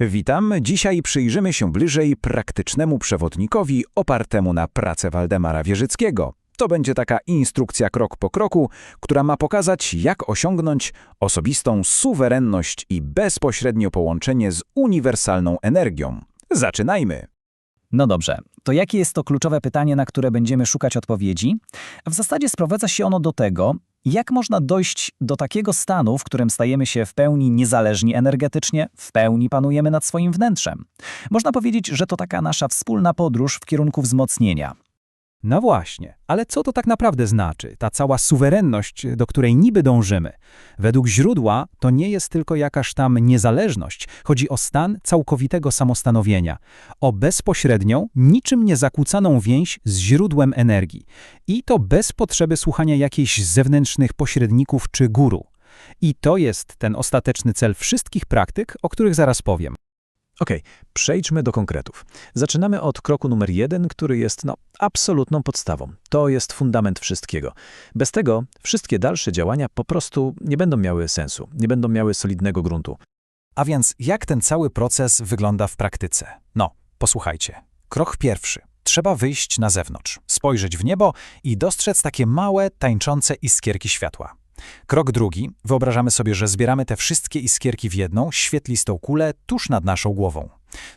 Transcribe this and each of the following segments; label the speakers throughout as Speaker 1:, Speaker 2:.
Speaker 1: Witam. Dzisiaj przyjrzymy się bliżej praktycznemu przewodnikowi opartemu na pracę Waldemara Wierzyckiego. To będzie taka instrukcja krok po kroku, która ma pokazać, jak osiągnąć osobistą suwerenność i bezpośrednio połączenie z uniwersalną energią. Zaczynajmy!
Speaker 2: No dobrze, to jakie jest to kluczowe pytanie, na które będziemy szukać odpowiedzi? W zasadzie sprowadza się ono do tego, jak można dojść do takiego stanu, w którym stajemy się w pełni niezależni energetycznie, w pełni panujemy nad swoim wnętrzem. Można powiedzieć, że to taka nasza wspólna podróż w kierunku wzmocnienia.
Speaker 3: No właśnie, ale co to tak naprawdę znaczy, ta cała suwerenność, do której niby dążymy? Według źródła to nie jest tylko jakaś tam niezależność, chodzi o stan całkowitego samostanowienia, o bezpośrednią, niczym niezakłócaną więź z źródłem energii. I to bez potrzeby słuchania jakichś zewnętrznych pośredników czy guru. I to jest ten ostateczny cel wszystkich praktyk, o których zaraz powiem.
Speaker 4: Okej, przejdźmy do konkretów. Zaczynamy od kroku numer jeden, który jest no, absolutną podstawą. To jest fundament wszystkiego. Bez tego wszystkie dalsze działania po prostu nie będą miały sensu, nie będą miały solidnego gruntu.
Speaker 1: A więc jak ten cały proces wygląda w praktyce? No, posłuchajcie. Krok pierwszy. Trzeba wyjść na zewnątrz, spojrzeć w niebo i dostrzec takie małe, tańczące iskierki światła. Krok drugi. Wyobrażamy sobie, że zbieramy te wszystkie iskierki w jedną, świetlistą kulę tuż nad naszą głową.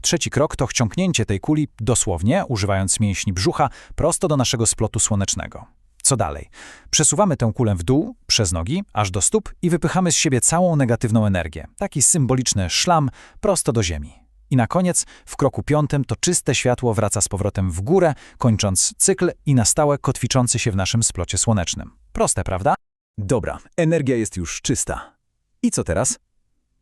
Speaker 1: Trzeci krok to wciągnięcie tej kuli dosłownie, używając mięśni brzucha, prosto do naszego splotu słonecznego. Co dalej? Przesuwamy tę kulę w dół, przez nogi, aż do stóp i wypychamy z siebie całą negatywną energię. Taki symboliczny szlam prosto do ziemi. I na koniec, w kroku piątym, to czyste światło wraca z powrotem w górę, kończąc cykl i na stałe kotwiczący się w naszym splocie słonecznym. Proste, prawda? Dobra, energia jest już czysta. I co teraz?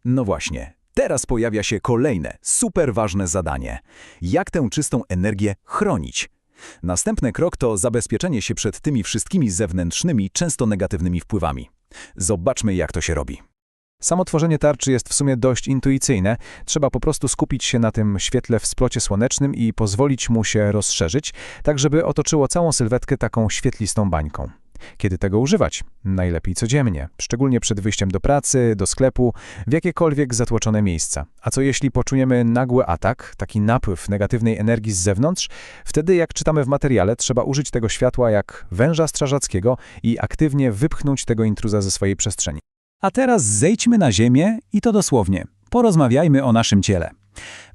Speaker 1: No właśnie, teraz pojawia się kolejne, super ważne zadanie. Jak tę czystą energię chronić? Następny krok to zabezpieczenie się przed tymi wszystkimi zewnętrznymi, często negatywnymi wpływami. Zobaczmy, jak to się robi.
Speaker 3: Samo tworzenie tarczy jest w sumie dość intuicyjne. Trzeba po prostu skupić się na tym świetle w splocie słonecznym i pozwolić mu się rozszerzyć, tak żeby otoczyło całą sylwetkę taką świetlistą bańką. Kiedy tego używać? Najlepiej codziennie, szczególnie przed wyjściem do pracy, do sklepu, w jakiekolwiek zatłoczone miejsca. A co jeśli poczujemy nagły atak, taki napływ negatywnej energii z zewnątrz? Wtedy, jak czytamy w materiale, trzeba użyć tego światła jak węża strażackiego i aktywnie wypchnąć tego intruza ze swojej przestrzeni.
Speaker 1: A teraz zejdźmy na ziemię i to dosłownie. Porozmawiajmy o naszym ciele.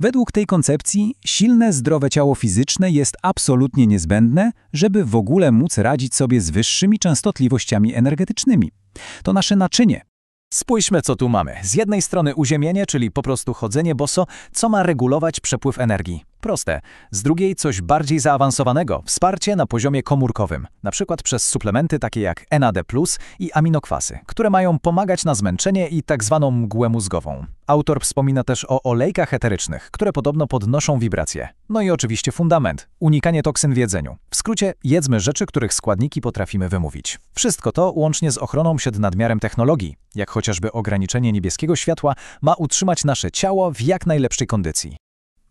Speaker 1: Według tej koncepcji silne, zdrowe ciało fizyczne jest absolutnie niezbędne, żeby w ogóle móc radzić sobie z wyższymi częstotliwościami energetycznymi. To nasze naczynie. Spójrzmy, co tu mamy. Z jednej strony uziemienie, czyli po prostu chodzenie boso, co ma regulować przepływ energii. Proste. Z drugiej coś bardziej zaawansowanego, wsparcie na poziomie komórkowym, na przykład przez suplementy takie jak NAD+, i aminokwasy, które mają pomagać na zmęczenie i tak zwaną mgłę mózgową. Autor wspomina też o olejkach eterycznych, które podobno podnoszą wibracje. No i oczywiście fundament, unikanie toksyn w jedzeniu. W skrócie, jedzmy rzeczy, których składniki potrafimy wymówić. Wszystko to łącznie z ochroną przed nadmiarem technologii, jak chociażby ograniczenie niebieskiego światła, ma utrzymać nasze ciało w jak najlepszej kondycji.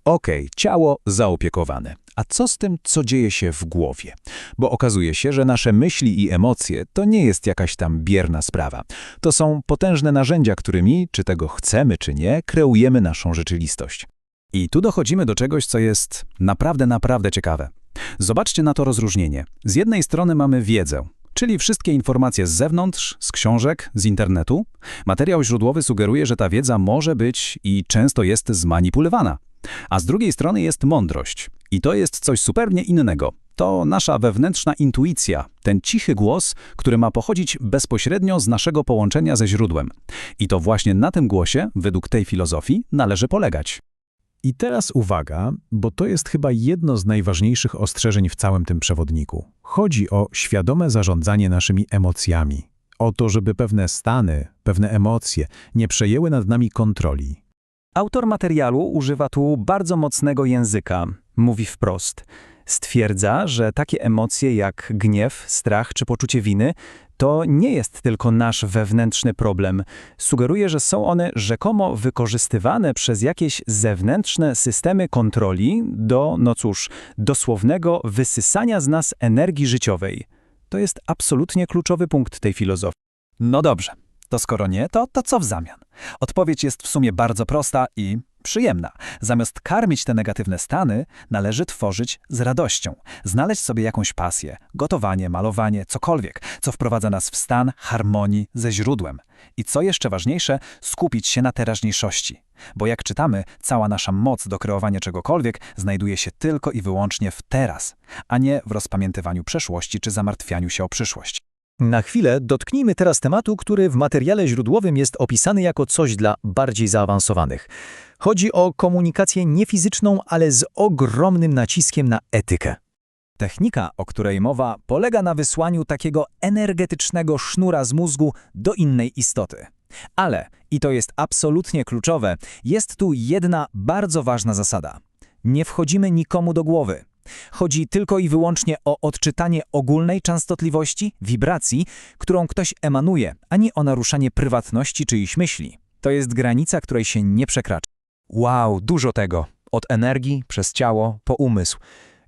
Speaker 1: Okej, ciało zaopiekowane. A co z tym, co dzieje się w głowie? Bo okazuje się, że nasze myśli i emocje to nie jest jakaś tam bierna sprawa. To są potężne narzędzia, którymi, czy tego chcemy, czy nie, kreujemy naszą rzeczywistość. I tu dochodzimy do czegoś, co jest naprawdę, naprawdę ciekawe. Zobaczcie na to rozróżnienie. Z jednej strony mamy wiedzę, czyli wszystkie informacje z zewnątrz, z książek, z internetu. Materiał źródłowy sugeruje, że ta wiedza może być i często jest zmanipulowana. A z drugiej strony jest mądrość. I to jest coś zupełnie innego. To nasza wewnętrzna intuicja, ten cichy głos, który ma pochodzić bezpośrednio z naszego połączenia ze źródłem. I to właśnie na tym głosie, według tej filozofii, należy polegać.
Speaker 4: I teraz uwaga, bo to jest chyba jedno z najważniejszych ostrzeżeń w całym tym przewodniku. Chodzi o świadome zarządzanie naszymi emocjami. O to, żeby pewne stany, pewne emocje nie przejęły nad nami kontroli.
Speaker 2: Autor materiału używa tu bardzo mocnego języka. Mówi wprost. Stwierdza, że takie emocje jak gniew, strach czy poczucie winy to nie jest tylko nasz wewnętrzny problem. Sugeruje, że są one rzekomo wykorzystywane przez jakieś zewnętrzne systemy kontroli do, no cóż, dosłownego wysysania z nas energii życiowej. To jest absolutnie kluczowy punkt tej filozofii.
Speaker 1: No dobrze, to skoro nie, to, to co w zamian? Odpowiedź jest w sumie bardzo prosta i przyjemna. Zamiast karmić te negatywne stany, należy tworzyć z radością. Znaleźć sobie jakąś pasję, gotowanie, malowanie, cokolwiek, co wprowadza nas w stan harmonii ze źródłem. I co jeszcze ważniejsze, skupić się na teraźniejszości. Bo jak czytamy, cała nasza moc do kreowania czegokolwiek znajduje się tylko i wyłącznie w teraz, a nie w rozpamiętywaniu przeszłości czy zamartwianiu się o przyszłość.
Speaker 2: Na chwilę dotknijmy teraz tematu, który w materiale źródłowym jest opisany jako coś dla bardziej zaawansowanych. Chodzi o komunikację niefizyczną, ale z ogromnym naciskiem na etykę.
Speaker 1: Technika, o której mowa, polega na wysłaniu takiego energetycznego sznura z mózgu do innej istoty. Ale, i to jest absolutnie kluczowe, jest tu jedna bardzo ważna zasada. Nie wchodzimy nikomu do głowy. Chodzi tylko i wyłącznie o odczytanie ogólnej częstotliwości, wibracji, którą ktoś emanuje, a nie o naruszanie prywatności czyichś myśli. To jest granica, której się nie przekracza.
Speaker 5: Wow, dużo tego. Od energii, przez ciało, po umysł.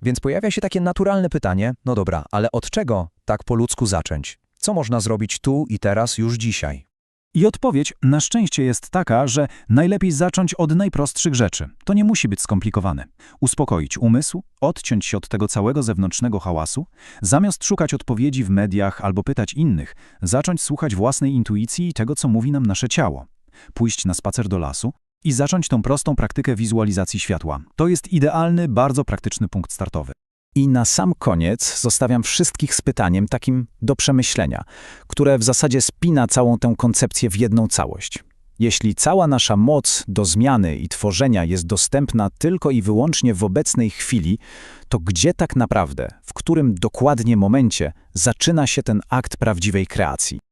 Speaker 5: Więc pojawia się takie naturalne pytanie, no dobra, ale od czego tak po ludzku zacząć? Co można zrobić tu i teraz, już dzisiaj?
Speaker 1: I odpowiedź na szczęście jest taka, że najlepiej zacząć od najprostszych rzeczy. To nie musi być skomplikowane. Uspokoić umysł, odciąć się od tego całego zewnętrznego hałasu, zamiast szukać odpowiedzi w mediach albo pytać innych, zacząć słuchać własnej intuicji i tego, co mówi nam nasze ciało. Pójść na spacer do lasu i zacząć tą prostą praktykę wizualizacji światła. To jest idealny, bardzo praktyczny punkt startowy.
Speaker 2: I na sam koniec zostawiam wszystkich z pytaniem takim do przemyślenia, które w zasadzie spina całą tę koncepcję w jedną całość. Jeśli cała nasza moc do zmiany i tworzenia jest dostępna tylko i wyłącznie w obecnej chwili, to gdzie tak naprawdę, w którym dokładnie momencie zaczyna się ten akt prawdziwej kreacji?